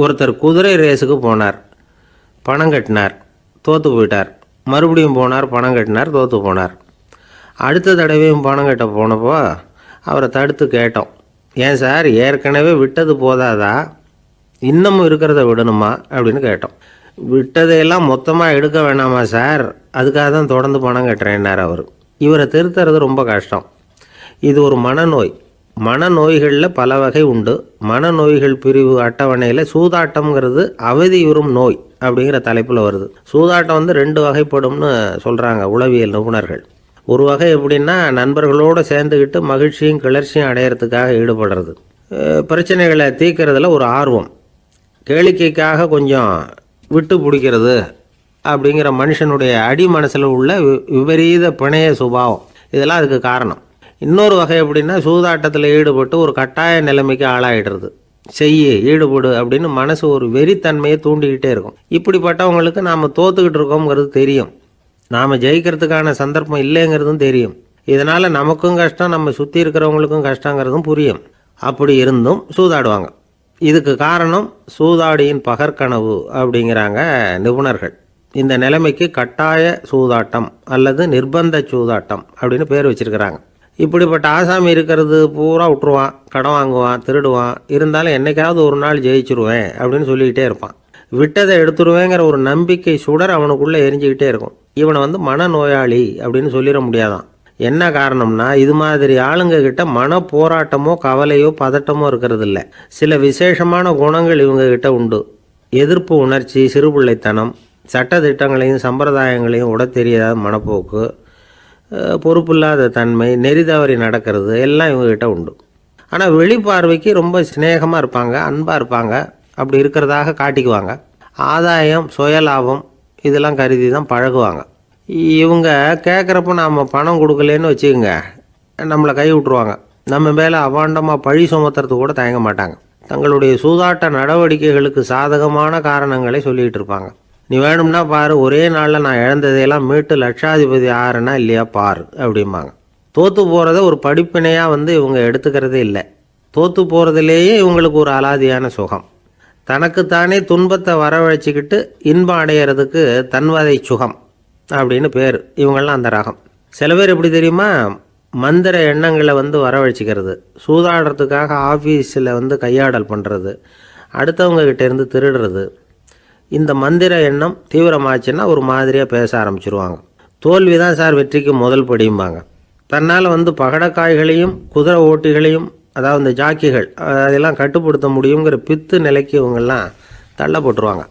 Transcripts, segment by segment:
ஒருத்தர் குதிரை ரேஸுக்கு போனார். பணம் கட்டினார். தோற்று போயிட்டார். மறுபடியும் போனார் பணம் கட்டினார் தோற்று போனார். அடுத்த தடவையும் பணம் கட்ட போனப்போ அவரை தடுத்து கேட்டோம். ஏன் சார் ஏற்கனவே விட்டது போதாதா? இன்னமும் இருக்கிறத விடணுமா? அப்படின்னு கேட்டோம். விட்டதையெல்லாம் மொத்தமாக எடுக்க வேணாமா சார்? அதுக்காக தான் தொடர்ந்து பணம் கட்டுறேன்னார் அவர். இவரை திருத்துறது ரொம்ப கஷ்டம். இது ஒரு மனநோய். மனநோய்களில் பல வகை உண்டு. மனநோய்கள் பிரிவு அட்டவணையில் சூதாட்டம்ங்கிறது அவதியுறும் நோய் அப்படிங்கிற தலைப்பில் வருது. சூதாட்டம் வந்து ரெண்டு வகைப்படும்னு சொல்கிறாங்க உளவியல் நிபுணர்கள். ஒரு வகை எப்படின்னா நண்பர்களோடு சேர்ந்துக்கிட்டு மகிழ்ச்சியும் கிளர்ச்சியும் அடையிறதுக்காக ஈடுபடுறது. பிரச்சனைகளை தீர்க்கறதுல ஒரு ஆர்வம். கேளிக்கைக்காக கொஞ்சம் விட்டு பிடிக்கிறது அப்படிங்கிற மனுஷனுடைய அடி மனசில் உள்ள வி- விபரீத பிணைய சுபாவம். இதெல்லாம் அதுக்கு காரணம். இன்னொரு வகை அப்படின்னா சூதாட்டத்தில் ஈடுபட்டு ஒரு கட்டாய நிலைமைக்கு ஆளாயிடுறது. செய்யு ஈடுபடு அப்படின்னு மனசு ஒரு வெறித்தன்மையை தூண்டிக்கிட்டே இருக்கும். இப்படிப்பட்டவங்களுக்கு நாம் தோத்துக்கிட்டு இருக்கோங்கிறது தெரியும். நாம் ஜெயிக்கிறதுக்கான சந்தர்ப்பம் இல்லைங்கிறதும் தெரியும். இதனால் நமக்கும் கஷ்டம் நம்ம சுற்றி இருக்கிறவங்களுக்கும் கஷ்டங்கிறதும் புரியும். அப்படி இருந்தும் சூதாடுவாங்க. இதுக்கு காரணம் சூதாடியின் பகற்கனவு அப்படிங்கிறாங்க நிபுணர்கள். இந்த நிலைமைக்கு கட்டாய சூதாட்டம் அல்லது நிர்பந்த சூதாட்டம் அப்படின்னு பேர் வச்சிருக்கிறாங்க. இப்படிப்பட்ட ஆசாமி இருக்கிறது பூரா விட்டுருவான் கடன் வாங்குவான் திருடுவான். இருந்தாலும் என்னைக்காவது ஒரு நாள் ஜெயிச்சிருவேன் அப்படின்னு சொல்லிக்கிட்டே இருப்பான். விட்டதை எடுத்துருவேங்கிற ஒரு நம்பிக்கை சுடர் அவனுக்குள்ளே எரிஞ்சுக்கிட்டே இருக்கும். இவனை வந்து மனநோயாளி அப்படின்னு சொல்லிட முடியாதான். என்ன காரணம்னா இது மாதிரி ஆளுங்க கிட்ட மன போராட்டமோ கவலையோ பதட்டமோ இருக்கிறது இல்லை சில விசேஷமான குணங்கள் இவங்க கிட்ட உண்டு. எதிர்ப்பு உணர்ச்சி சிறுபிள்ளைத்தனம் சட்ட திட்டங்களையும் சம்பிரதாயங்களையும் உட தெரியாத மனப்போக்கு. பொறுப்பில்லாத தன்மை நெறி தவறி நடக்கிறது எல்லாம் இவங்ககிட்ட உண்டு. ஆனால் வெளிப்பார்வைக்கு ரொம்ப சிநேகமாக இருப்பாங்க அன்பாக இருப்பாங்க அப்படி இருக்கிறதாக காட்டிக்குவாங்க. ஆதாயம் சுயலாபம் இதெல்லாம் கருதி தான் பழகுவாங்க. இவங்க கேட்குறப்ப நாம் பணம் கொடுக்கலன்னு வச்சுக்கோங்க நம்மளை கை விட்ருவாங்க நம்ம மேலே அபாண்டமாக பழி சுமத்துறது கூட தயங்க மாட்டாங்க. தங்களுடைய சூதாட்ட நடவடிக்கைகளுக்கு சாதகமான காரணங்களை சொல்லிகிட்டு இருப்பாங்க. நீ வேணும்னா பாரு ஒரே நாளில் நான் இழந்ததையெல்லாம் மீட்டு லட்சாதிபதி ஆறுனா இல்லையா பாரு அப்படிம்பாங்க. தோற்று போகிறத ஒரு படிப்பினையாக வந்து இவங்க எடுத்துக்கிறதே இல்லை. தோற்று போகிறதுலேயே இவங்களுக்கு ஒரு அலாதியான சுகம். தனக்குத்தானே துன்பத்தை வரவழைச்சிக்கிட்டு இன்பம் அடையிறதுக்கு தன்வதை சுகம் அப்படின்னு பேர். இவங்கெல்லாம் அந்த ரகம். சில பேர் எப்படி தெரியுமா? மந்திர எண்ணங்களை வந்து வரவழைச்சிக்கிறது. சூதாடுறதுக்காக ஆஃபீஸில் வந்து கையாடல் பண்ணுறது அடுத்தவங்க திருடுறது. இந்த மந்திர எண்ணம் தீவிரமாச்சுன்னா ஒரு மாதிரியாக பேச ஆரம்பிச்சிருவாங்க. தோல்வி தான் சார் வெற்றிக்கு முதல் படியும்பாங்க. தன்னால் வந்து பகடக்காய்களையும் குதிரை ஓட்டிகளையும் அதாவது இந்த ஜாக்கிகள் அதெல்லாம் கட்டுப்படுத்த முடியுங்கிற பித்து நிலைக்கு இவங்கெல்லாம் தள்ளப்பட்டுருவாங்க.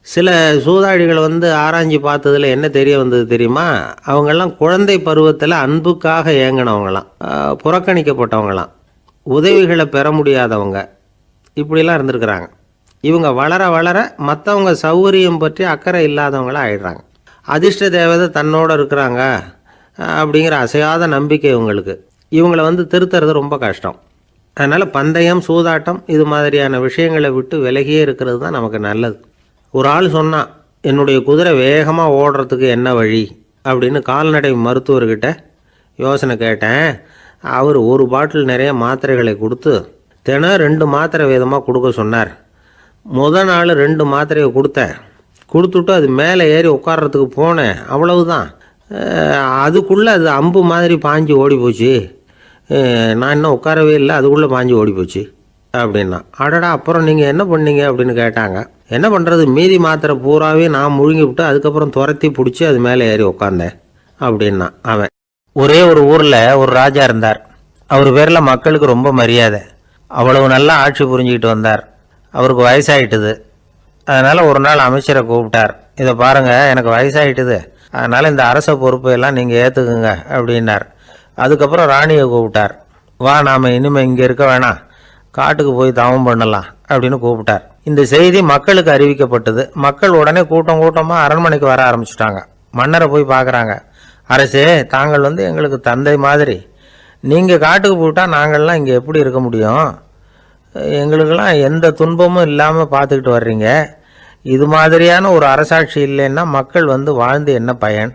சில சூதாடிகள் வந்து ஆராய்ஞ்சு பார்த்ததில் என்ன தெரிய வந்தது தெரியுமா? அவங்கெல்லாம் குழந்தை பருவத்தில் அன்புக்காக ஏங்கினவங்களாம். புறக்கணிக்கப்பட்டவங்களாம். உதவிகளை பெற முடியாதவங்க. இப்படிலாம் இருந்திருக்கிறாங்க. இவங்க வளர வளர மற்றவங்க சௌகரியம் பற்றி அக்கறை இல்லாதவங்களாக ஆயிடுறாங்க. அதிர்ஷ்ட தேவதை தன்னோட இருக்கிறாங்க அப்படிங்கிற அசையாத நம்பிக்கை இவங்களுக்கு. இவங்கள வந்து திருத்துறது ரொம்ப கஷ்டம். அதனால் பந்தயம் சூதாட்டம் இது மாதிரியான விஷயங்களை விட்டு விலகியே இருக்கிறது தான் நமக்கு நல்லது. ஒரு ஆள் சொன்னால் என்னுடைய குதிரை வேகமாக ஓடுறதுக்கு என்ன வழி? அப்படின்னு கால்நடை மருத்துவர்கிட்ட யோசனை கேட்டேன். அவர் ஒரு பாட்டில் நிறைய மாத்திரைகளை கொடுத்து தினம் ரெண்டு மாத்திரை விதமாக கொடுக்க சொன்னார். முத நாள் ரெண்டு மாத்திரையை கொடுத்தேன். கொடுத்துட்டு அது மேலே ஏறி உட்கார்றதுக்கு போனேன். அவ்வளவுதான். அதுக்குள்ளே அது அம்பு மாதிரி பாஞ்சு ஓடி போச்சு நான் இன்னும் உட்காரவே இல்லை. அதுக்குள்ளே பாஞ்சு ஓடி போச்சு அப்படின்னா அடடா அப்புறம் நீங்கள் என்ன பண்ணீங்க? அப்படின்னு கேட்டாங்க. என்ன பண்ணுறது மீதி மாத்திரை பூராவே நான் முழுங்கி விட்டு அதுக்கப்புறம் துரத்தி பிடிச்சி அது மேலே ஏறி உட்காந்தேன் அப்படின்னா அவன் ஒரே ஒரு ஊரில் ஒரு ராஜா இருந்தார். அவர் பேரில் மக்களுக்கு ரொம்ப மரியாதை. அவ்வளவு நல்லா ஆட்சி புரிஞ்சுக்கிட்டு வந்தார். அவருக்கு வயசாயிட்டுது. அதனால் ஒரு நாள் அமைச்சரை கூப்பிட்டார். இதை பாருங்கள் எனக்கு வயசாயிட்டுது. அதனால் இந்த அரச பொறுப்பை எல்லாம் நீங்கள் ஏற்றுக்குங்க அப்படின்னார். அதுக்கப்புறம் ராணியை கூப்பிட்டார். வா நாம் இனிமேல் இங்கே இருக்க வேணாம். காட்டுக்கு போய் தவம் பண்ணலாம் அப்படின்னு கூப்பிட்டார். இந்த செய்தி மக்களுக்கு அறிவிக்கப்பட்டது. மக்கள் உடனே கூட்டம் கூட்டமாக அரண்மனைக்கு வர ஆரம்பிச்சிட்டாங்க. மன்னரை போய் பார்க்குறாங்க அரசே தாங்கள் வந்து எங்களுக்கு தந்தை மாதிரி. நீங்கள் காட்டுக்கு போயிட்டால் நாங்கள்லாம் இங்கே எப்படி இருக்க முடியும்? எங்களுக்கெல்லாம் எந்த துன்பமும் இல்லாமல் பார்த்துக்கிட்டு வர்றீங்க. இது மாதிரியான ஒரு அரசாட்சி இல்லைன்னா மக்கள் வந்து வாழ்ந்து என்ன பயன்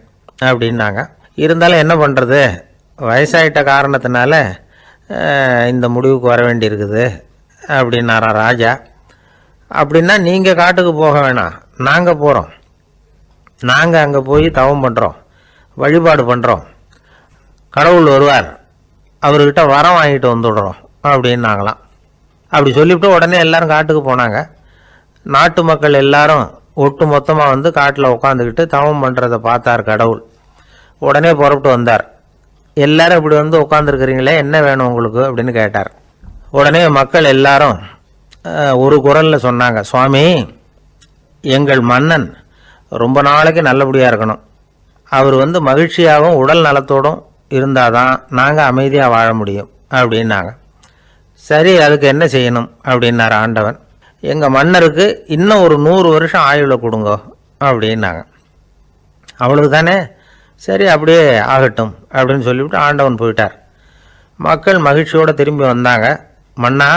அப்படின்னாங்க. இருந்தாலும் என்ன பண்ணுறது வயசாயிட்ட காரணத்தினால இந்த முடிவுக்கு வர வேண்டியிருக்குது அப்படின்னாரா ராஜா. அப்படின்னா நீங்கள் காட்டுக்கு போக வேணாம். நாங்கள் போகிறோம் நாங்கள் அங்கே போய் தவம் பண்ணுறோம் வழிபாடு பண்ணுறோம் கடவுள் வருவார். அவர்கிட்ட வரம் வாங்கிட்டு வந்துடுறோம் அப்படின்னாங்களாம். அப்படி சொல்லிவிட்டு உடனே எல்லாரும் காட்டுக்கு போனாங்க. நாட்டு மக்கள் எல்லாரும் ஒட்டு மொத்தமாக வந்து காட்டில் உட்காந்துக்கிட்டு தவம் பண்ணுறதை பார்த்தார் கடவுள். உடனே புறப்பட்டு வந்தார். எல்லாரும் இப்படி வந்து உட்காந்துருக்கிறீங்களே என்ன வேணும் உங்களுக்கு? அப்படின்னு கேட்டார். உடனே மக்கள் எல்லாரும் ஒரு குரலில் சொன்னாங்க சுவாமி எங்கள் மன்னன் ரொம்ப நாளைக்கு நல்லபடியாக இருக்கணும். அவர் வந்து மகிழ்ச்சியாகவும் உடல் நலத்தோடும் இருந்தால் தான் நாங்கள் அமைதியாக வாழ முடியும் அப்படின்னாங்க. சரி அதுக்கு என்ன செய்யணும்? அப்படின்னார் ஆண்டவன். எங்கள் மன்னருக்கு இன்னும் ஒரு நூறு வருஷம் ஆயுளை கொடுங்க அப்படின்னாங்க. அவ்வளவு தானே சரி அப்படியே ஆகட்டும் அப்படின்னு சொல்லிவிட்டு ஆண்டவன் போயிட்டார். மக்கள் மகிழ்ச்சியோடு திரும்பி வந்தாங்க. மன்னா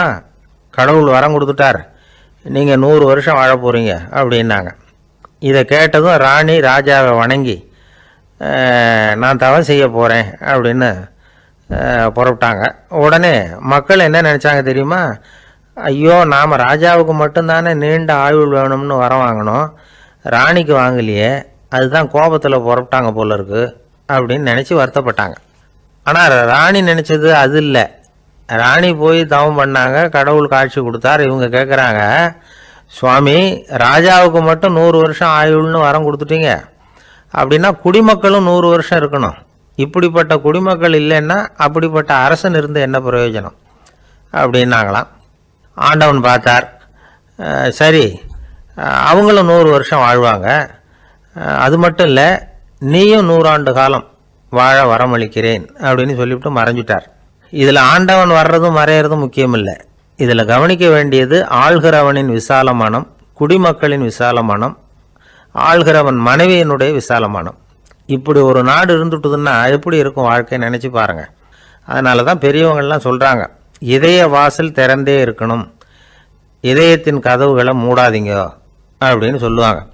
கடவுள் வரம் கொடுத்துட்டார். நீங்கள் நூறு வருஷம் வாழ போகிறீங்க அப்படின்னாங்க. இதை கேட்டதும் ராணி ராஜாவை வணங்கி நான் தவம் செய்ய போகிறேன் அப்படின்னு புறப்பட்டாங்க. உடனே மக்கள் என்ன நினச்சாங்க தெரியுமா? ஐயோ நாம் ராஜாவுக்கு மட்டும்தானே நீண்ட ஆயுள் வேணும்னு வர வாங்கினோம். ராணிக்கு வாங்கலையே. அதுதான் கோபத்தில் புறப்பட்டாங்க போல இருக்கு அப்படின்னு நினச்சி வருத்தப்பட்டாங்க. ஆனால் ராணி நினச்சது அது இல்லை. ராணி போய் தவம் பண்ணாங்க. கடவுள் காட்சி கொடுத்தார். இவங்க கேட்குறாங்க சுவாமி ராஜாவுக்கு மட்டும் நூறு வருஷம் ஆயுள்னு வரம் கொடுத்துட்டீங்க. அப்படின்னா குடிமக்களும் நூறு வருஷம் இருக்கணும். இப்படிப்பட்ட குடிமக்கள் இல்லைன்னா அப்படிப்பட்ட அரசன் இருந்து என்ன பிரயோஜனம்? அப்படின்னாங்களாம். ஆண்டவன் பார்த்தார் சரி அவங்களும் நூறு வருஷம் வாழ்வாங்க. அது மட்டும் இல்லை நீயும் நூறாண்டு காலம் வாழ வரமளிக்கிறேன் அப்படின்னு சொல்லிவிட்டு மறைஞ்சிட்டார். இதில் ஆண்டவன் வர்றதும் மறையிறதும் முக்கியம் இல்லை இதில் கவனிக்க வேண்டியது ஆள்கிறவனின் விசால மனம் குடிமக்களின் விசால மனம் ஆள்கிறவன் மனைவியினுடைய விசால மனம் இப்படி ஒரு நாடு இருந்துட்டுதுன்னா எப்படி இருக்கும் வாழ்க்கை நினச்சி பாருங்கள் அதனால தான் பெரியவங்கள்லாம் சொல்கிறாங்க இதய வாசல் திறந்தே இருக்கணும். இதயத்தின் கதவுகளை மூடாதீங்க அப்படின்னு சொல்லுவாங்க.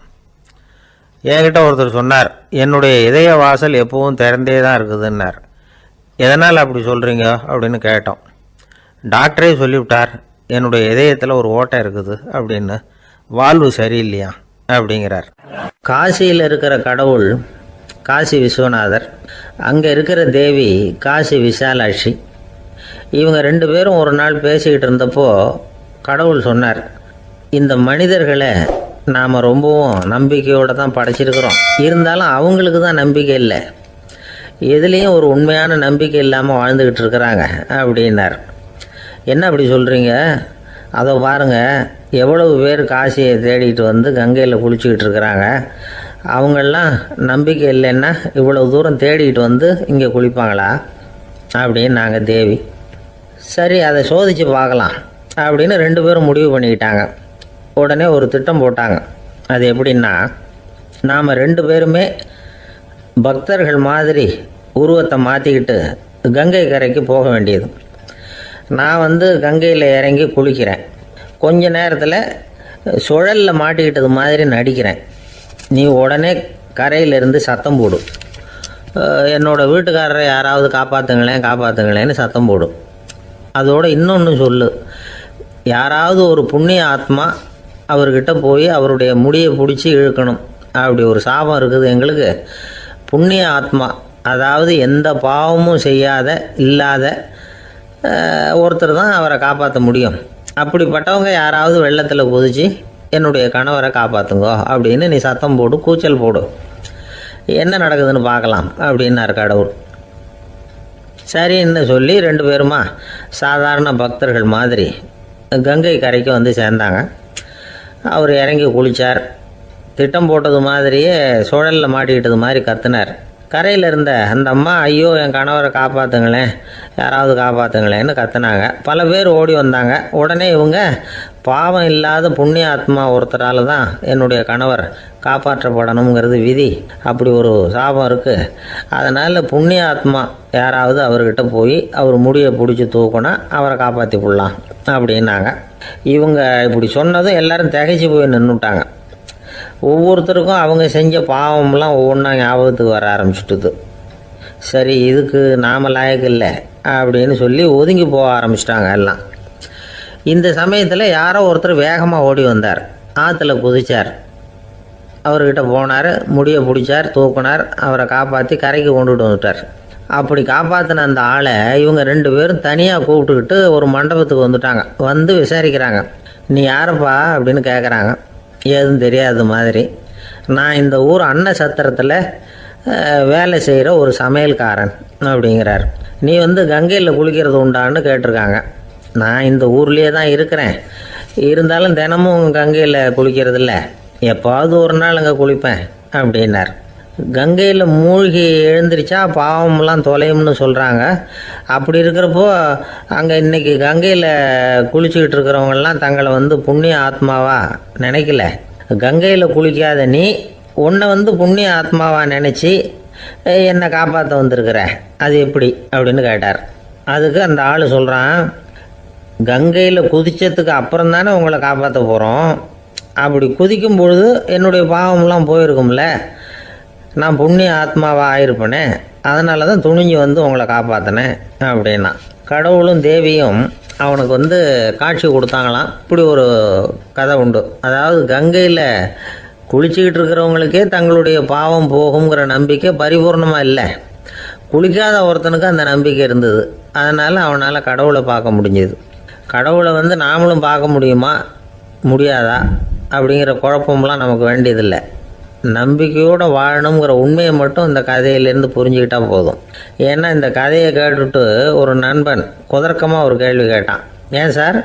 என்கிட்ட ஒருத்தர் சொன்னார் என்னுடைய இதய வாசல் எப்பவும் திறந்தே தான் இருக்குதுன்னார். எதனால் அப்படி சொல்கிறீங்க அப்படின்னு கேட்டோம். டாக்டரே சொல்லிவிட்டார் என்னுடைய இதயத்தில் ஒரு ஓட்டை இருக்குது அப்படின்னு. வாழ்வு சரியில்லையா? அப்படிங்கிறார். காசியில் இருக்கிற கடவுள் காசி விஸ்வநாதர் அங்கே இருக்கிற தேவி காசி விசாலாட்சி. இவங்க ரெண்டு பேரும் ஒரு நாள் பேசிக்கிட்டு இருந்தப்போ கடவுள் சொன்னார் இந்த மனிதர்களை நாம் ரொம்பவும் நம்பிக்கையோடு தான் படைச்சிருக்கிறோம். இருந்தாலும் அவங்களுக்கு தான் நம்பிக்கை இல்லை. எதுலேயும் ஒரு உண்மையான நம்பிக்கை இல்லாமல் வாழ்ந்துக்கிட்டு இருக்கிறாங்க அப்படின்னார். என்ன அப்படி சொல்கிறீங்க அதை பாருங்கள் எவ்வளவு பேர் காசியை தேடிட்டு வந்து கங்கையில் குளிச்சுக்கிட்டு இருக்கிறாங்க. அவங்கெல்லாம் நம்பிக்கை இல்லைன்னா இவ்வளோ தூரம் தேடிட்டு வந்து இங்கே குளிப்பாங்களா? அப்படின்னு நாங்கள் தேவி. சரி அதை சோதித்து பார்க்கலாம் அப்படின்னு ரெண்டு பேரும் முடிவு பண்ணிக்கிட்டாங்க. உடனே ஒரு திட்டம் போட்டாங்க. அது எப்படின்னா நாம் ரெண்டு பேருமே பக்தர்கள் மாதிரி உருவத்தை மாற்றிக்கிட்டு கங்கை கரைக்கு போக வேண்டியது. நான் வந்து கங்கையில் இறங்கி குளிக்கிறேன். கொஞ்ச நேரத்தில் சுழலில் மாட்டிக்கிட்டது மாதிரி நடிக்கிறேன். நீ உடனே கரையிலிருந்து சத்தம் போடும் என்னோடய என்னோட வீட்டுக்காரரை யாராவது காப்பாற்றுங்களேன் காப்பாற்றுங்களேன்னு சத்தம் போடும் அதோடு இன்னொன்று சொல்லு. யாராவது ஒரு புண்ணிய ஆத்மா அவர்கிட்ட போய் அவருடைய முடியை பிடிச்சி இழுக்கணும். அப்படி ஒரு சாபம் இருக்குது எங்களுக்கு. புண்ணிய ஆத்மா அதாவது எந்த பாவமும் செய்யாத இல்லாத ஒருத்தர் தான் அவரை காப்பாற்ற முடியும். அப்படிப்பட்டவங்க யாராவது வெள்ளத்தில் குதிச்சு என்னுடைய கணவரை காப்பாற்றுங்கோ அப்படின்னு நீ சத்தம் போடு கூச்சல் போடு. என்ன நடக்குதுன்னு பார்க்கலாம் அப்படின்னார் கடவுள். சரின்னு சொல்லி ரெண்டு பேருமா சாதாரண பக்தர்கள் மாதிரி கங்கை கரைக்கு வந்து சேர்ந்தாங்க. அவர் இறங்கி குளித்தார் திட்டம் போட்டது மாதிரியே சுழலில் மாட்டிக்கிட்டது மாதிரி கத்துனார். கரையில் இருந்த அந்த அம்மா ஐயோ என் கணவரை காப்பாற்றுங்களேன் யாராவது காப்பாற்றுங்களேன்னு கத்துனாங்க. பல பேர் ஓடி வந்தாங்க. உடனே இவங்க பாவம் இல்லாத புண்ணிய ஆத்மா ஒருத்தரால் தான் என்னுடைய கணவர் காப்பாற்றப்படணுங்கிறது விதி. அப்படி ஒரு சாபம் இருக்குது அதனால் புண்ணிய ஆத்மா யாராவது அவர்கிட்ட போய் அவர் முடியை பிடிச்சி தூக்குனா அவரை காப்பாற்றி விடலாம் அப்படின்னாங்க. இவங்க இப்படி சொன்னதும் எல்லாரும் திகைச்சு போய் நின்றுட்டாங்க ஒவ்வொருத்தருக்கும் அவங்க செஞ்ச பாவம்லாம் ஒவ்வொன்றா ஞாபகத்துக்கு வர ஆரம்பிச்சுட்டுது. சரி இதுக்கு நாம லாயக்கு இல்லை அப்படின்னு சொல்லி ஒதுங்கி போக ஆரம்பிச்சிட்டாங்க எல்லாம். இந்த சமயத்தில் யாரோ ஒருத்தர் வேகமாக ஓடி வந்தார். ஆற்றுல குதிச்சார். அவர்கிட்ட போனார் முடியை பிடிச்சார் தூக்குனார் அவரை காப்பாற்றி கரைக்கு கொண்டுட்டு வந்துட்டார். அப்படி காப்பாற்றின அந்த ஆளை இவங்க ரெண்டு பேரும் தனியாக கூப்பிட்டுக்கிட்டு ஒரு மண்டபத்துக்கு வந்துட்டாங்க. வந்து விசாரிக்கிறாங்க. நீ யாரப்பா அப்படின்னு கேட்குறாங்க ஏதும் தெரியாத மாதிரி. நான் இந்த ஊர் அன்ன சத்திரத்தில் வேலை செய்கிற ஒரு சமையல்காரன் அப்படிங்கிறார். நீ வந்து கங்கையில் குளிக்கிறது உண்டான்னு கேட்டிருக்காங்க. நான் இந்த ஊர்லேயே தான் இருக்கிறேன். இருந்தாலும் தினமும் கங்கையில் குளிக்கிறது இல்லை எப்பாவது ஒரு நாள் அங்கே குளிப்பேன் அப்படின்னார். கங்கையில் மூழ்கி எழுந்திரிச்சா பாவம்லாம் தொலையும்னு சொல்கிறாங்க அப்படி இருக்கிறப்போ அங்கே இன்னைக்கு கங்கையில் குளிச்சுக்கிட்டு இருக்கிறவங்கெல்லாம் தங்களை வந்து புண்ணிய ஆத்மாவாக நினைக்கல. கங்கையில் குளிக்காத நீ உன்னை வந்து புண்ணிய ஆத்மாவாக நினச்சி என்னை காப்பாற்ற வந்திருக்கிற? அது எப்படி? அப்படின்னு கேட்டார். அதுக்கு அந்த ஆள் சொல்கிறான் கங்கையில் குதித்ததுக்கு அப்புறம் தானே உங்களை காப்பாற்ற போகிறோம் அப்படி குதிக்கும் பொழுது என்னுடைய பாவம்லாம் போயிருக்கும்ல. நான் புண்ணிய ஆத்மாவாக ஆயிருப்பேனே அதனால தான் துணிஞ்சு வந்து உங்களை காப்பாற்றினேன் அப்படின்னா. கடவுளும் தேவியும் அவனுக்கு வந்து காட்சி கொடுத்தாங்களாம். இப்படி ஒரு கதை உண்டு. அதாவது கங்கையில் குளிச்சுக்கிட்டு இருக்கிறவங்களுக்கே தங்களுடைய பாவம் போகுங்கிற நம்பிக்கை பரிபூர்ணமாக இல்லை. குளிக்காத ஒருத்தனுக்கு அந்த நம்பிக்கை இருந்தது. அதனால் அவனால் கடவுளை பார்க்க முடிஞ்சது. கடவுளை வந்து நாமளும் பார்க்க முடியுமா? முடியாதா? அப்படிங்கிற குழப்பம்லாம் நமக்கு வேண்டியதில்லை. நம்பிக்கையோடு வாழணுங்கிற உண்மையை மட்டும் இந்த கதையிலேருந்து புரிஞ்சுக்கிட்டால் போதும். ஏன்னா இந்த கதையை கேட்டுட்டு ஒரு நண்பன் குதர்க்கமாக ஒரு கேள்வி கேட்டான். ஏன் சார்?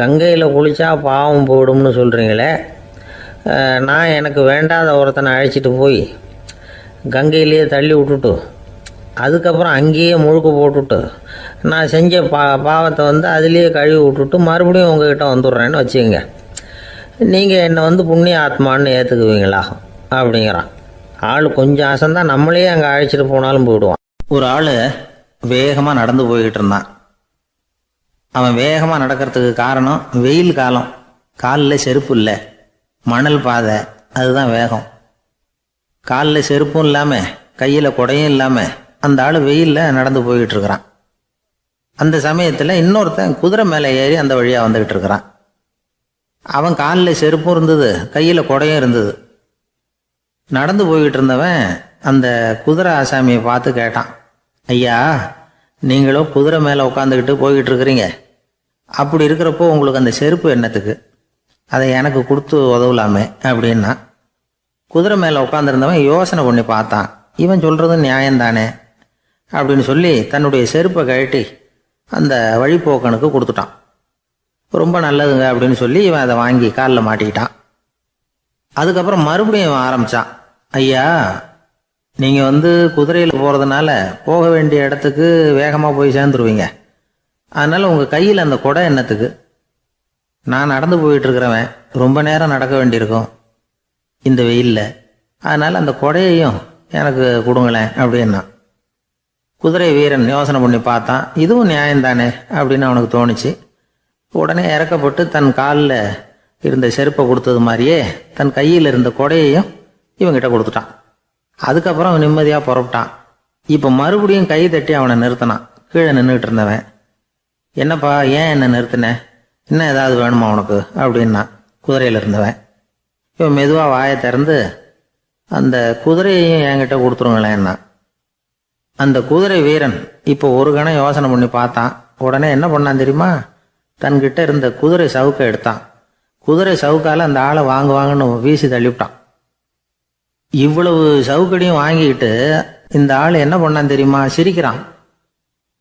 கங்கையில் குளித்தா பாவம் போயிடும்னு சொல்கிறீங்களே நான் எனக்கு வேண்டாத ஒருத்தனை அழைச்சிட்டு போய் கங்கையிலேயே தள்ளி விட்டுட்டு அதுக்கப்புறம் அங்கேயே முழுக்க போட்டுட்டு நான் செஞ்ச பா பாவத்தை வந்து அதுலேயே கழுவி விட்டுட்டு மறுபடியும் உங்ககிட்ட வந்துடுறேன்னு வச்சுக்கோங்க. நீங்கள் என்னை வந்து புண்ணிய ஆத்மான்னு ஏற்றுக்குவீங்களா அப்படிங்கிறான். ஆள் கொஞ்சம் அசந்தான் நம்மளே அங்கே அழைச்சிட்டு போனாலும் போயிடுவான். ஒரு ஆள் வேகமாக நடந்து போய்கிட்டு இருந்தான். அவன் வேகமாக நடக்கிறதுக்கு காரணம் வெயில் காலம். காலில் செருப்பு இல்லை. மணல் பாதை அதுதான் வேகம். காலில் செருப்பும் இல்லாமல் கையில் குடையும் இல்லாமல் அந்த ஆள் வெயிலில் நடந்து போய்கிட்டு இருக்கிறான். அந்த சமயத்தில் இன்னொருத்தன் குதிரை மேலே ஏறி அந்த வழியாக வந்துக்கிட்டு இருக்கிறான். அவன் காலில் செருப்பும் இருந்தது கையில் குடையும் இருந்தது. நடந்து போய்கிட்டு இருந்தவன் அந்த குதிரை ஆசாமியை பார்த்து கேட்டான் ஐயா நீங்களும் குதிரை மேலே உட்காந்துக்கிட்டு போய்கிட்டு இருக்கிறீங்க. அப்படி இருக்கிறப்போ உங்களுக்கு அந்த செருப்பு என்னத்துக்கு? அதை எனக்கு கொடுத்து உதவலாமே அப்படின்னா. குதிரை மேலே உட்காந்துருந்தவன் யோசனை பண்ணி பார்த்தான் இவன் சொல்கிறது நியாயம்தானே? அப்படின்னு சொல்லி தன்னுடைய செருப்பை கழட்டி அந்த வழிபோக்கனுக்கு கொடுத்துட்டான். ரொம்ப நல்லதுங்க அப்படின்னு சொல்லி இவன் அதை வாங்கி காலில் மாட்டிக்கிட்டான். அதுக்கப்புறம் மறுபடியும் இவன் ஆரம்பிச்சான். ஐயா நீங்கள் வந்து குதிரையில் போகிறதுனால போக வேண்டிய இடத்துக்கு வேகமாக போய் சேர்ந்துருவீங்க. அதனால் உங்கள் கையில் அந்த குடை என்னத்துக்கு? நான் நடந்து போயிட்டுருக்கிறவன் ரொம்ப நேரம் நடக்க வேண்டியிருக்கும். இந்த வெயிலில். அதனால் அந்த கொடையையும் எனக்கு கொடுங்களேன் அப்படின்னா. குதிரை வீரன் யோசனை பண்ணி பார்த்தான். இதுவும் நியாயம்தானே அப்படின்னு அவனுக்கு தோணுச்சு. உடனே இறக்கப்பட்டு தன் காலில் இருந்த செருப்பை கொடுத்தது மாதிரியே தன் கையில் இருந்த கொடையையும் இவங்கிட்ட கொடுத்துட்டான். அதுக்கப்புறம் அவன் நிம்மதியாக புறப்பட்டான். இப்போ மறுபடியும் கை தட்டி அவனை நிறுத்தினான். கீழே நின்றுட்டு இருந்தவன். என்னப்பா ஏன் என்னை நிறுத்தின? இன்னும் ஏதாவது வேணுமா உனக்கு? அப்படின்னா குதிரையில் இருந்தவன். இவன் மெதுவாக வாயை திறந்து அந்த குதிரையையும் என்கிட்ட கொடுத்துருங்களேன்னா அந்த குதிரை வீரன் இப்போ ஒரு கணம் யோசனை பண்ணி பார்த்தான். உடனே என்ன பண்ணான் தெரியுமா? தன்கிட்ட இருந்த குதிரை சவுக்கை எடுத்தான். குதிரை சவுக்கால அந்த ஆளை வாங்க வாங்கன்னு வீசி தள்ளிவிட்டான். இவ்வளவு சவுக்கடியும் வாங்கிக்கிட்டு இந்த ஆள் என்ன பண்ணான் தெரியுமா? சிரிக்கிறான்.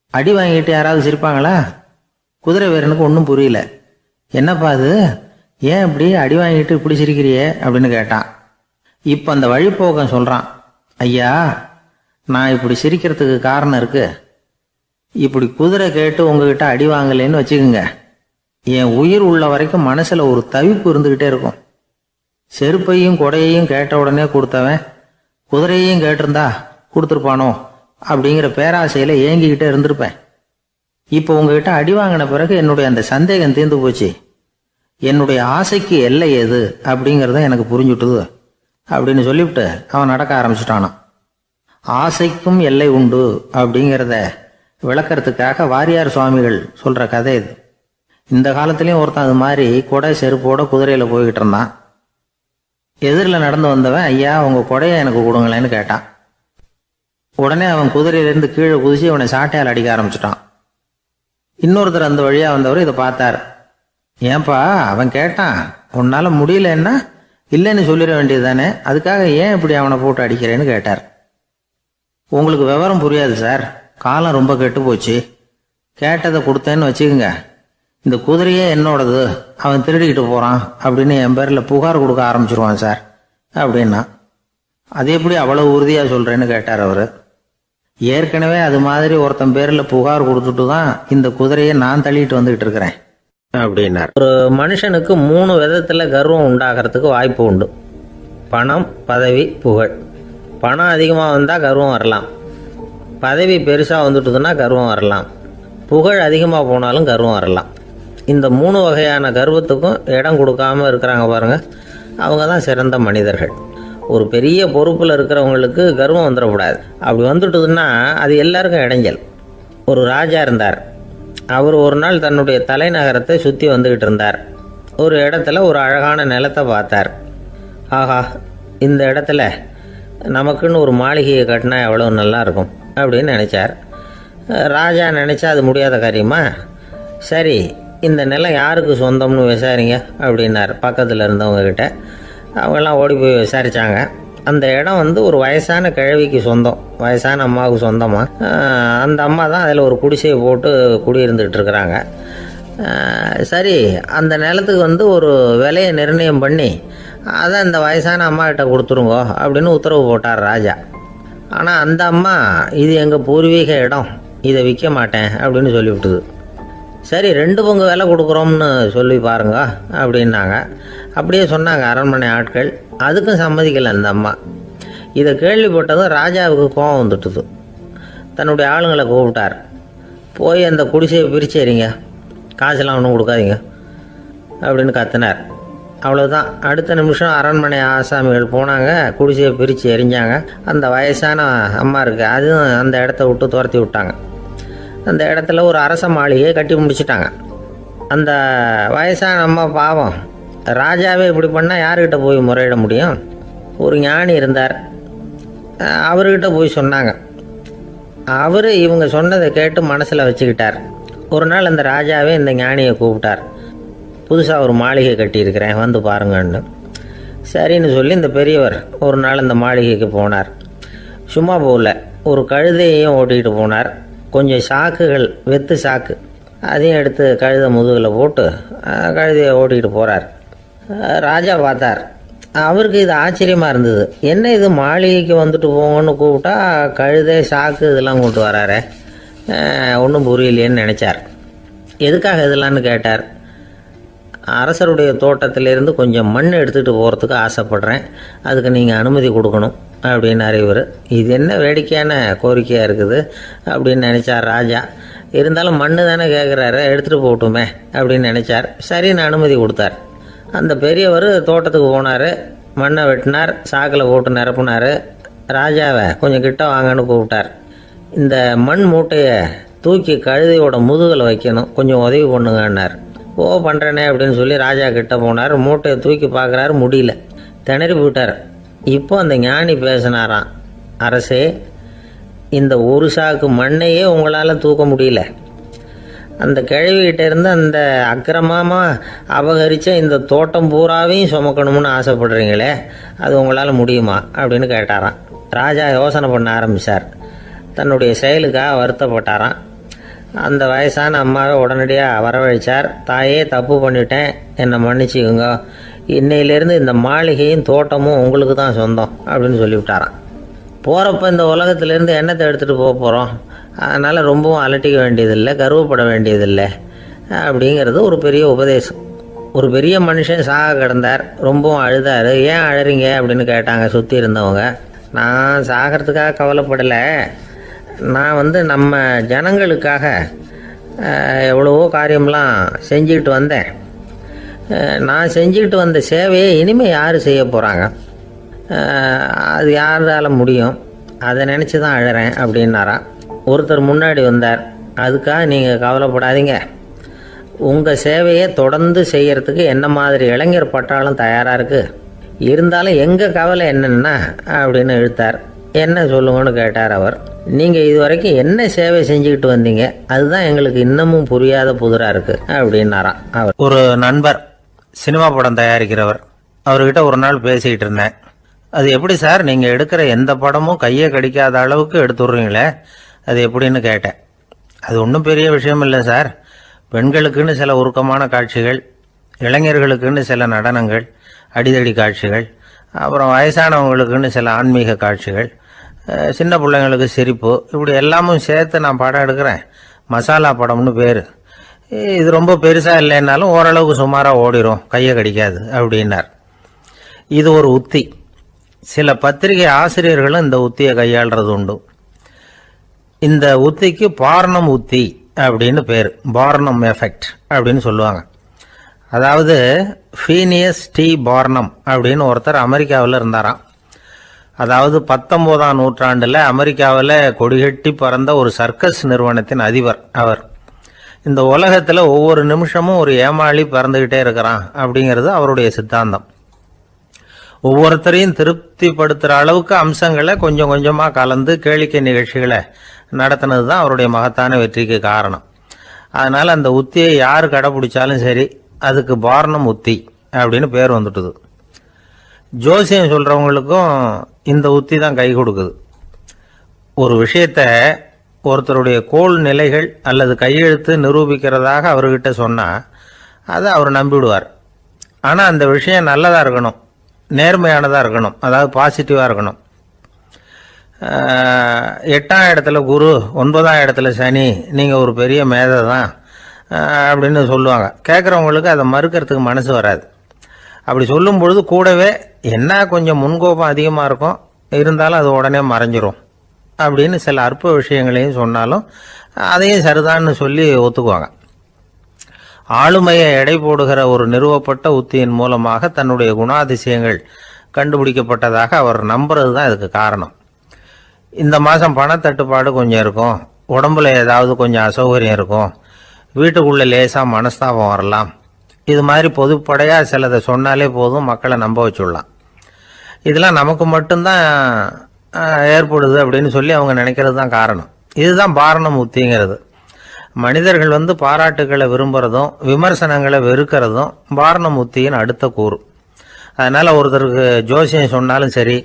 அடி வாங்கிட்டு யாராவது சிரிப்பாங்களா? குதிரை வீரனுக்கு ஒன்றும் புரியல. என்னப்பா அது? ஏன் இப்படி அடி வாங்கிட்டு இப்படி சிரிக்கிறியே? அப்படின்னு கேட்டான். இப்போ அந்த வழிப்போக்கன் சொல்கிறான் ஐயா நான் இப்படி சிரிக்கிறதுக்கு காரணம் இருக்கு. இப்படி குதிரை கேட்டு உங்ககிட்ட அடி வாங்கலைன்னு வச்சுக்கோங்க. என் உயிர் உள்ள வரைக்கும் மனசில் ஒரு தவிப்பு இருந்துக்கிட்டே இருக்கும். செருப்பையும் கொடையையும் கேட்ட உடனே கொடுத்தவன் குதிரையையும் கேட்டிருந்தா கொடுத்துருப்பானோ? அப்படிங்கிற பேராசையில் ஏங்கிக்கிட்டே இருந்திருப்பேன். இப்போ உங்ககிட்ட அடி வாங்கின பிறகு என்னுடைய அந்த சந்தேகம் தீர்ந்து போச்சு. என்னுடைய ஆசைக்கு எல்லை எது அப்படிங்கிறத எனக்கு புரிஞ்சுட்டுது அப்படின்னு சொல்லிவிட்டு அவன் நடக்க ஆரம்பிச்சிட்டானான். ஆசைக்கும் எல்லை உண்டு அப்படிங்கிறத விளக்கறதுக்காக வாரியார் சுவாமிகள் சொல்கிற கதை இது. இந்த காலத்துலேயும் ஒருத்தன் அது மாதிரி கொடை செருப்போட குதிரையில் போய்கிட்டு இருந்தான். எதிரில் நடந்து வந்தவன் ஐயா உங்கள் கொடையை எனக்கு கொடுங்களேன்னு கேட்டான். உடனே அவன் குதிரையிலேருந்து கீழே குதிச்சு அவனை சாட்டையால் அடிக்க ஆரம்பிச்சிட்டான். இன்னொருத்தர் அந்த வழியாக வந்தவர் இதை பார்த்தார். ஏன்பா அவன் கேட்டான் உன்னால் முடியலன்னா இல்லைன்னு சொல்லிட வேண்டியது தானே அதுக்காக ஏன் இப்படி அவனை போட்டு அடிக்கிறேன்னு கேட்டார். உங்களுக்கு விவரம் புரியாது சார். காலம் ரொம்ப கெட்டு போச்சு. கேட்டதை கொடுத்தேன்னு வச்சுக்கோங்க. இந்த குதிரையே என்னோடது. அவன் திருடிக்கிட்டு போகிறான் அப்படின்னு என் பேரில் புகார் கொடுக்க ஆரம்பிச்சிருவான் சார். அப்படின்னா அது எப்படி அவ்வளோ உறுதியாக சொல்கிறேன்னு கேட்டார் அவர். ஏற்கனவே அது மாதிரி ஒருத்தன் பேரில் புகார் கொடுத்துட்டு தான் இந்த குதிரையை நான் தள்ளிட்டு வந்துகிட்டு இருக்கிறேன். அப்படின்னார். ஒரு மனுஷனுக்கு மூணு விதத்தில் கர்வம் உண்டாகிறதுக்கு வாய்ப்பு உண்டு. பணம் பதவி புகழ். பணம் அதிகமாக வந்தால் கர்வம் வரலாம். பதவி பெருசாக வந்துட்டுதுன்னா கர்வம் வரலாம். புகழ் அதிகமாக போனாலும் கர்வம் வரலாம். இந்த மூணு வகையான கர்வத்துக்கும் இடம் கொடுக்காம இருக்கிறாங்க பாருங்கள் அவங்க தான் சிறந்த மனிதர்கள். ஒரு பெரிய பொறுப்பில் இருக்கிறவங்களுக்கு கர்வம் வந்துடக்கூடாது. அப்படி வந்துட்டுதுன்னா அது எல்லாருக்கும் இடைஞ்சல். ஒரு ராஜா இருந்தார். அவர் ஒரு நாள் தன்னுடைய தலைநகரத்தை சுற்றி வந்துக்கிட்டு இருந்தார். ஒரு இடத்துல ஒரு அழகான நிலத்தை பார்த்தார். ஆஹா இந்த இடத்துல நமக்குன்னு ஒரு மாளிகையை கட்டினா எவ்வளோ நல்லா இருக்கும் அப்படின்னு நினச்சார். ராஜா நினச்சா அது முடியாத காரியமா? சரி இந்த நிலம் யாருக்கு சொந்தம்னு விசாரிங்க அப்படின்னார். பக்கத்தில் இருந்தவங்கக்கிட்ட அவங்கெல்லாம் ஓடி போய் விசாரித்தாங்க அந்த இடம் வந்து ஒரு வயசான கிழவிக்கு சொந்தம். வயசான அம்மாவுக்கு சொந்தமாக அந்த அம்மா தான் அதில் ஒரு குடிசையை போட்டு குடியிருந்துகிட்டு இருக்கிறாங்க. சரி அந்த நிலத்துக்கு வந்து ஒரு விலையை நிர்ணயம் பண்ணி அதை அந்த வயசான அம்மாக்கிட்ட கொடுத்துருங்கோ அப்படின்னு உத்தரவு போட்டார் ராஜா. ஆனால் அந்த அம்மா இது எங்கள் பூர்வீக இடம். இதை விற்க மாட்டேன் அப்படின்னு சொல்லிவிட்டுது. சரி ரெண்டு பங்கு விலை கொடுக்குறோம்னு சொல்லி பாருங்க அப்படின்னாங்க. அப்படியே சொன்னாங்க அரண்மனை ஆட்கள். அதுக்கும் சம்மதிக்கலை அந்த அம்மா. இதை கேள்விப்பட்டதும் ராஜாவுக்கு கோபம் வந்துட்டுது. தன்னுடைய ஆளுங்களை கூப்பிட்டார். போய் அந்த குடிசையை பிரிச்சேறிங்க காசெல்லாம் ஒன்றும் கொடுக்காதீங்க அப்படின்னு கத்தினார். அவ்வளோதான் அடுத்த நிமிஷம் அரண்மனை ஆசாமிகள் போனாங்க குடிசையை பிரித்து எரிஞ்சாங்க அந்த வயசான அம்மா இருக்குது அதுவும் அந்த இடத்த விட்டு துரத்தி விட்டாங்க. அந்த இடத்துல ஒரு அரச மாளிகையை கட்டி முடிச்சிட்டாங்க. அந்த வயசான அம்மா பாவம். ராஜாவே இப்படி பண்ணால் யாருக்கிட்ட போய் முறையிட முடியும்? ஒரு ஞானி இருந்தார். அவர்கிட்ட போய் சொன்னாங்க. அவர் இவங்க சொன்னதை கேட்டு மனசில் வச்சுக்கிட்டார். ஒரு நாள் அந்த ராஜாவே இந்த ஞானியை கூப்பிட்டார். புதுசாக ஒரு மாளிகை கட்டியிருக்கிறேன் வந்து பாருங்கன்னு. சரின்னு சொல்லி இந்த பெரியவர் ஒரு நாள் இந்த மாளிகைக்கு போனார். சும்மா போகல ஒரு கழுதையையும் ஓட்டிகிட்டு போனார். கொஞ்சம் சாக்குகள் வெத்து சாக்கு. அதையும் எடுத்து கழுத முதுகில் போட்டு கழுதையை ஓட்டிகிட்டு போகிறார் ராஜா பார்த்தார். அவருக்கு இது ஆச்சரியமாக இருந்தது. என்ன இது மாளிகைக்கு வந்துட்டு போங்கன்னு கூப்பிட்டா கழுதை சாக்கு இதெல்லாம் கொண்டு வராரு. ஒன்றும் புரியலையேன்னு நினச்சார். எதுக்காக இதெல்லாம்னு கேட்டார். அரசருடைய தோட்டத்திலேருந்து கொஞ்சம் மண் எடுத்துகிட்டு போகிறதுக்கு ஆசைப்பட்றேன். அதுக்கு நீங்கள் அனுமதி கொடுக்கணும். அப்படின்னாரு இவர் இது என்ன வேடிக்கையான கோரிக்கையாக இருக்குது அப்படின்னு நினச்சார் ராஜா. இருந்தாலும் மண்ணு தானே கேட்குறாரு எடுத்துகிட்டு போகட்டுமே அப்படின்னு நினச்சார். சரின்னு அனுமதி கொடுத்தார். அந்த பெரியவர் தோட்டத்துக்கு போனார் மண்ணை வெட்டினார் சாக்கில் போட்டு நிரப்புனார். ராஜாவை கொஞ்சம் கிட்ட வாங்கன்னு கூப்பிட்டார். இந்த மண் மூட்டையை தூக்கி கழுதையோட முதுகில் வைக்கணும் கொஞ்சம் உதவி பண்ணுங்கன்னார். ஓ பண்ணுறேனே அப்படின்னு சொல்லி ராஜா கிட்ட போனார். மூட்டையை தூக்கி பார்க்குறாரு முடியல. திணறி போயிட்டார். இப்போ அந்த ஞானி பேசினாராம் அரசே இந்த ஒரு சாக்கு மண்ணையே உங்களால் தூக்க முடியல. அந்த கிழவிகிட்ட இருந்து அந்த அக்கிரமமாக அபகரித்த இந்த தோட்டம் பூராவையும் சுமக்கணும்னு ஆசைப்படுறீங்களே அது உங்களால் முடியுமா? அப்படின்னு கேட்டாராம். ராஜா யோசனை பண்ண ஆரம்பித்தார் தன்னுடைய செயலுக்காக வருத்தப்பட்டாராம். அந்த வயசான அம்மாவை உடனடியாக வரவழைச்சார். தாயே தப்பு பண்ணிட்டேன். என்னை மன்னிச்சுக்குங்க. இன்னையிலேருந்து இந்த மாளிகையும் தோட்டமும் உங்களுக்கு தான் சொந்தம் அப்படின்னு சொல்லிவிட்டாரான் போகிறப்ப இந்த உலகத்திலேருந்து எண்ணத்தை எடுத்துகிட்டு போக போகிறோம் அதனால் ரொம்பவும் அலட்டிக்க வேண்டியதில்லை கர்வப்பட வேண்டியதில்லை அப்படிங்கிறது ஒரு பெரிய உபதேசம். ஒரு பெரிய மனுஷன் சாக கிடந்தார் ரொம்பவும் அழுதார். ஏன் அழறீங்க அப்படின்னு கேட்டாங்க சுற்றி இருந்தவங்க. நான் சாகிறதுக்காக கவலைப்படலை. நான் வந்து நம்ம ஜனங்களுக்காக எவ்வளவோ காரியம்லாம் செஞ்சுக்கிட்டு வந்தேன். நான் செஞ்சுக்கிட்டு வந்த சேவையை இனிமேல் யார் செய்ய போகிறாங்க அது யாரால முடியும்? அதை நினச்சி தான் அழகிறேன் அப்படின்னாராம் ஒருத்தர் முன்னாடி வந்தார். அதுக்காக நீங்கள் கவலைப்படாதீங்க. உங்கள் சேவையை தொடர்ந்து செய்கிறதுக்கு என்ன மாதிரி இளைஞர் பட்டாலும் தயாராக இருக்குது இருந்தாலும் எங்கள் கவலை என்னென்னா அப்படின்னு இழுத்தார் என்ன சொல்லுங்கன்னு கேட்டார் அவர். நீங்கள் இது வரைக்கும் என்ன சேவை செஞ்சுக்கிட்டு வந்தீங்க? அதுதான் எங்களுக்கு இன்னமும் புரியாத புதிராக இருக்குது அப்படின்னாராம் அவர். ஒரு நண்பர் சினிமா படம் தயாரிக்கிறவர். அவர்கிட்ட ஒரு நாள் பேசிக்கிட்டு இருந்தேன். அது எப்படி சார்? நீங்கள் எடுக்கிற எந்த படமும் கையை கடிக்காத அளவுக்கு எடுத்துடுறீங்களே? அது எப்படின்னு கேட்டேன். அது ஒன்றும் பெரிய விஷயம் இல்லை சார். பெண்களுக்குன்னு சில உருக்கமான காட்சிகள் இளைஞர்களுக்குன்னு சில நடனங்கள் அடிதடி காட்சிகள் அப்புறம் வயசானவங்களுக்குன்னு சில ஆன்மீக காட்சிகள் சின்ன பிள்ளைங்களுக்கு சிரிப்பு இப்படி எல்லாமும் சேர்த்து நான் படம் எடுக்கிறேன். மசாலா படம்னு பேர். இது ரொம்ப பெருசாக இல்லைன்னாலும் ஓரளவுக்கு சுமாராக ஓடிரும். கையை கடிக்காது அப்படின்னார். இது ஒரு உத்தி. சில பத்திரிகை ஆசிரியர்களும் இந்த உத்தியை கையாளுறது உண்டு. இந்த உத்திக்கு பார்னம் உத்தி அப்படின்னு பேர். பார்னம் எஃபெக்ட் அப்படின்னு சொல்லுவாங்க. அதாவது ஃபீனியஸ் டி பார்னம் அப்படின்னு ஒருத்தர் அமெரிக்காவில் இருந்தாராம். அதாவது பத்தொம்போதாம் நூற்றாண்டில் அமெரிக்காவில் கொடிகட்டி பறந்த ஒரு சர்க்கஸ் நிறுவனத்தின் அதிபர் அவர். இந்த உலகத்தில் ஒவ்வொரு நிமிஷமும் ஒரு ஏமாளி பறந்துக்கிட்டே இருக்கிறான் அப்படிங்கிறது அவருடைய சித்தாந்தம். ஒவ்வொருத்தரையும் திருப்திப்படுத்துகிற அளவுக்கு அம்சங்களை கொஞ்சம் கொஞ்சமாக கலந்து கேளிக்கை நிகழ்ச்சிகளை நடத்தினது தான் அவருடைய மகத்தான வெற்றிக்கு காரணம். அதனால் அந்த உத்தியை யார் கடைப்பிடிச்சாலும் சரி அதுக்கு பாரணம் உத்தி அப்படின்னு பேர் வந்துட்டுது. ஜோசியம் சொல்கிறவங்களுக்கும் இந்த உத்தி தான் கை கொடுக்குது. ஒரு விஷயத்த ஒருத்தருடைய கோல் நிலைகள் அல்லது கையெழுத்து நிரூபிக்கிறதாக அவர்கிட்ட சொன்னால் அதை அவர் நம்பிவிடுவார். ஆனால் அந்த விஷயம் நல்லதாக இருக்கணும் நேர்மையானதாக இருக்கணும் அதாவது பாசிட்டிவாக இருக்கணும். எட்டாம் இடத்துல குரு ஒன்பதாம் இடத்துல சனி நீங்கள் ஒரு பெரிய மேதை தான் அப்படின்னு சொல்லுவாங்க. கேட்குறவங்களுக்கு அதை மறுக்கிறதுக்கு மனசு வராது. அப்படி சொல்லும் பொழுது கூடவே என்ன கொஞ்சம் முன்கோபம் அதிகமாக இருக்கும் இருந்தாலும் அது உடனே மறைஞ்சிரும். அப்படின்னு சில அற்ப விஷயங்களையும் சொன்னாலும் அதையும் சரிதான்னு சொல்லி ஒத்துக்குவாங்க. ஆளுமையை எடை போடுகிற ஒரு நிறுவப்பட்ட உத்தியின் மூலமாக தன்னுடைய குணாதிசயங்கள் கண்டுபிடிக்கப்பட்டதாக அவர் நம்புறது தான் இதுக்கு காரணம். இந்த மாதம் பணத்தட்டுப்பாடு கொஞ்சம் இருக்கும். உடம்புல ஏதாவது கொஞ்சம் அசௌகரியம் இருக்கும். வீட்டுக்குள்ளே லேசாக மனஸ்தாபம் வரலாம். இது மாதிரி பொதுப்படையாக சிலதை சொன்னாலே போதும் மக்களை நம்ப வச்சுடலாம். இதெல்லாம் நமக்கு மட்டும்தான் ஏற்படுது அப்படின்னு சொல்லி அவங்க நினைக்கிறது தான் காரணம். இதுதான் பாரணம் உத்திங்கிறது மனிதர்கள் வந்து பாராட்டுகளை விரும்புகிறதும் விமர்சனங்களை வெறுக்கிறதும் பாரணம் அடுத்த கூறு. அதனால் ஒருத்தருக்கு ஜோசியம் சொன்னாலும் சரி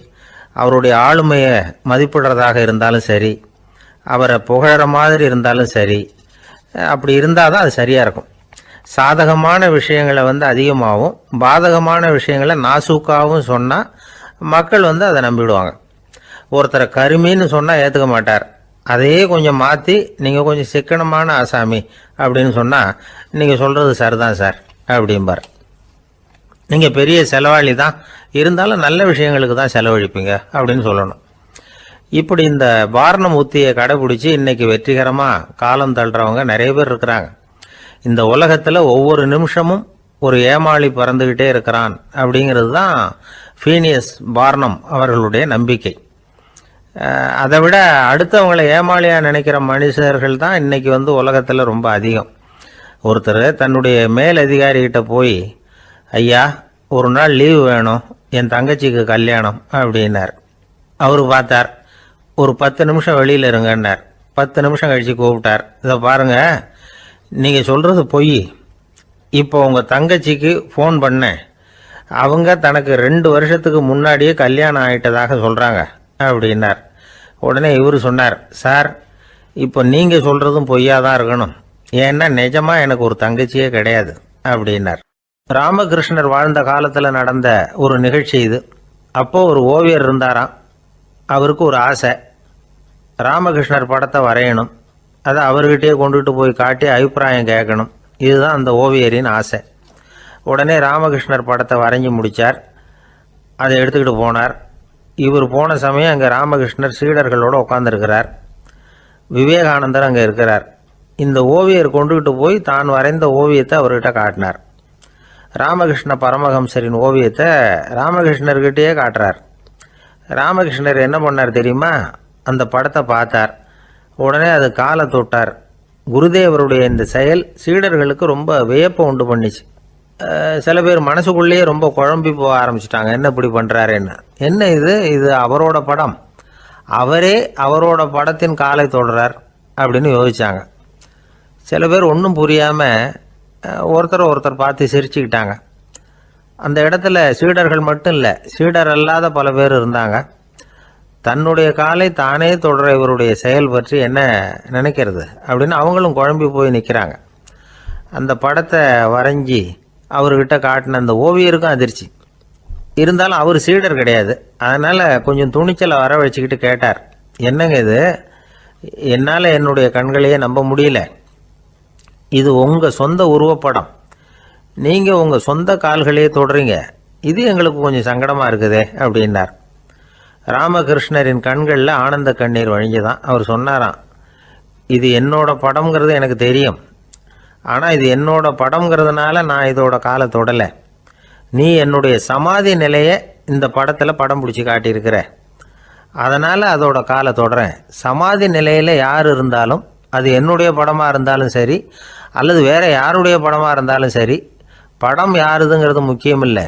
அவருடைய ஆளுமையை மதிப்பிடுறதாக இருந்தாலும் சரி அவரை புகழற மாதிரி இருந்தாலும் சரி அப்படி இருந்தால் தான் அது சரியாக இருக்கும். சாதகமான விஷயங்களை வந்து அதிகமாகவும் பாதகமான விஷயங்களை நாசூக்காகவும் சொன்னால் மக்கள் வந்து அதை நம்பிவிடுவாங்க ஒருத்தரை கருமின்னு சொன்னால் ஏற்றுக்க மாட்டார். அதையே கொஞ்சம் மாற்றி நீங்கள் கொஞ்சம் சிக்கனமான ஆசாமி அப்படின்னு சொன்னால் நீங்கள் சொல்கிறது சரிதான் சார் அப்படிம்பார். நீங்கள் பெரிய செலவாளி தான் இருந்தாலும் நல்ல விஷயங்களுக்கு தான் செலவழிப்பீங்க அப்படின்னு சொல்லணும். இப்படி இந்த பாரணம் உத்தியை கடைபிடிச்சி இன்னைக்கு வெற்றிகரமாக காலம் தள்ளுறவங்க நிறைய பேர் இருக்கிறாங்க. இந்த உலகத்தில் ஒவ்வொரு நிமிஷமும் ஒரு ஏமாளி பறந்துக்கிட்டே இருக்கிறான் அப்படிங்கிறது தான் ஃபீனியஸ் பார்னம் அவர்களுடைய நம்பிக்கை. அதை விட அடுத்தவங்களை ஏமாளியாக நினைக்கிற மனுஷர்கள் தான் இன்றைக்கி வந்து உலகத்தில் ரொம்ப அதிகம். ஒருத்தர் தன்னுடைய மேலதிகாரிகிட்ட போய் ஐயா ஒரு நாள் லீவு வேணும் என் தங்கச்சிக்கு கல்யாணம் அப்படின்னார். அவர் பார்த்தார். ஒரு பத்து நிமிஷம் வெளியில் இருங்கன்னார். பத்து நிமிஷம் கழித்து கூப்பிட்டார். இதை பாருங்கள் நீங்கள் சொல்கிறது பொய். இப்போ உங்கள் தங்கச்சிக்கு ஃபோன் பண்ணேன். அவங்க தனக்கு ரெண்டு வருஷத்துக்கு முன்னாடியே கல்யாணம் ஆயிட்டதாக சொல்கிறாங்க அப்படின்னார். உடனே இவர் சொன்னார் சார் இப்போ நீங்கள் சொல்கிறதும் பொய்யா தான் இருக்கணும். ஏன்னா நிஜமாக எனக்கு ஒரு தங்கச்சியே கிடையாது அப்படின்னார். ராமகிருஷ்ணர் வாழ்ந்த காலத்தில் நடந்த ஒரு நிகழ்ச்சி இது. அப்போது ஒரு ஓவியர் இருந்தாராம். அவருக்கு ஒரு ஆசை. ராமகிருஷ்ணர் படத்தை வரையணும். அதை அவர்கிட்டயே கொண்டுகிட்டு போய் காட்டி அபிப்பிராயம் கேட்கணும். இதுதான் அந்த ஓவியரின் ஆசை. உடனே ராமகிருஷ்ணர் படத்தை வரைஞ்சி முடித்தார் அதை எடுத்துக்கிட்டு போனார். இவர் போன சமயம் அங்கே ராமகிருஷ்ணர் சீடர்களோடு உட்காந்துருக்கிறார் விவேகானந்தர் அங்கே இருக்கிறார். இந்த ஓவியர் கொண்டுகிட்டு போய் தான் வரைந்த ஓவியத்தை அவர்கிட்ட காட்டினார். ராமகிருஷ்ண பரமஹம்சரின் ஓவியத்தை ராமகிருஷ்ணர்கிட்டயே காட்டுறார். ராமகிருஷ்ணர் என்ன பண்ணார் தெரியுமா? அந்த படத்தை பார்த்தார். உடனே அது காலை தொட்டார். குருதேவருடைய இந்த செயல் சீடர்களுக்கு ரொம்ப வியப்பை உண்டு பண்ணிச்சு. சில பேர் மனசுக்குள்ளேயே ரொம்ப குழம்பி போக ஆரம்பிச்சிட்டாங்க. என்ன இப்படி பண்ணுறாருன்னு என்ன இது? இது அவரோட படம். அவரே அவரோட படத்தின் காலை தொடர்றார் அப்படின்னு யோசித்தாங்க சில பேர் ஒன்றும் புரியாமல் ஒருத்தர் ஒருத்தர் பார்த்து சிரிச்சுக்கிட்டாங்க. அந்த இடத்துல சீடர்கள் மட்டும் இல்லை சீடர் அல்லாத பல பேர் இருந்தாங்க. தன்னுடைய காலை தானே தொடர இவருடைய செயல் பற்றி என்ன நினைக்கிறது அப்படின்னு அவங்களும் குழம்பி போய் நிற்கிறாங்க அந்த படத்தை வரைஞ்சி அவர்கிட்ட காட்டின அந்த ஓவியருக்கும் அதிர்ச்சி. இருந்தாலும் அவர் சீடர் கிடையாது. அதனால் கொஞ்சம் துணிச்சலை வர வச்சுக்கிட்டு கேட்டார். என்னங்க இது? என்னால் என்னுடைய கண்களையே நம்ப முடியல. இது உங்கள் சொந்த உருவப்படம். நீங்கள் உங்கள் சொந்த கால்களையே தொடுறீங்க. இது எங்களுக்கு கொஞ்சம் சங்கடமாக இருக்குதே அப்படின்னார். ராமகிருஷ்ணரின் கண்களில் ஆனந்த கண்ணீர் வழிஞ்சுதான். அவர் சொன்னாராம் இது என்னோட படம்ங்கிறது எனக்கு தெரியும். ஆனால் இது என்னோட படம்ங்கிறதுனால நான் இதோட காலை தொடலை. நீ என்னுடைய சமாதி நிலையை இந்த படத்தில் படம் பிடிச்சி காட்டியிருக்கிற. அதனால் அதோட காலை தொடறேன். சமாதி நிலையில் யார் இருந்தாலும் அது என்னுடைய படமாக இருந்தாலும் சரி அல்லது வேறு யாருடைய படமாக இருந்தாலும் சரி படம் யாருதுங்கிறது முக்கியம் இல்லை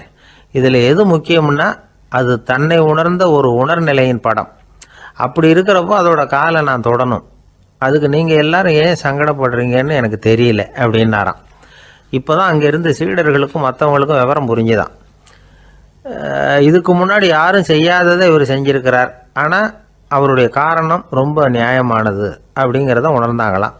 இதில் எது முக்கியம்னா அது தன்னை உணர்ந்த ஒரு உணர்நிலையின் படம். அப்படி இருக்கிறப்போ அதோட காலை நான் தொடணும். அதுக்கு நீங்கள் எல்லாரும் ஏன் சங்கடப்படுறீங்கன்னு எனக்கு தெரியல அப்படின்னாராம். இப்போ தான் அங்கேருந்து சீடர்களுக்கும் மற்றவங்களுக்கும் விவரம் புரிஞ்சுதான். இதுக்கு முன்னாடி யாரும் செய்யாததை இவர் செஞ்சிருக்கிறார். ஆனால் அவருடைய காரணம் ரொம்ப நியாயமானது அப்படிங்கிறத உணர்ந்தாங்களாம்.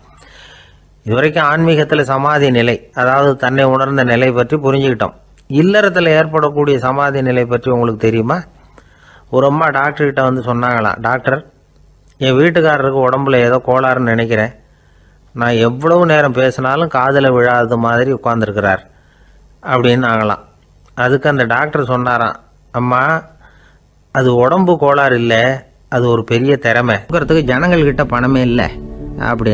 இதுவரைக்கும் ஆன்மீகத்தில் சமாதி நிலை அதாவது தன்னை உணர்ந்த நிலை பற்றி புரிஞ்சுக்கிட்டோம். இல்லறத்தில் ஏற்படக்கூடிய சமாதி நிலை பற்றி உங்களுக்கு தெரியுமா? ஒரு அம்மா டாக்டர்கிட்ட வந்து சொன்னாங்களாம் டாக்டர் என் வீட்டுக்காரருக்கு உடம்புல ஏதோ கோளாறுன்னு நினைக்கிறேன். நான் எவ்வளவு நேரம் பேசினாலும் காதில் விழாத மாதிரி உட்காந்துருக்கிறார் அப்படின்னு ஆகலாம். அதுக்கு அந்த டாக்டர் சொன்னாராம் அம்மா அது உடம்பு கோளாறு இல்லை அது ஒரு பெரிய திறமை. ஜனங்கள்கிட்ட பணமே இல்லை அப்படின்னு.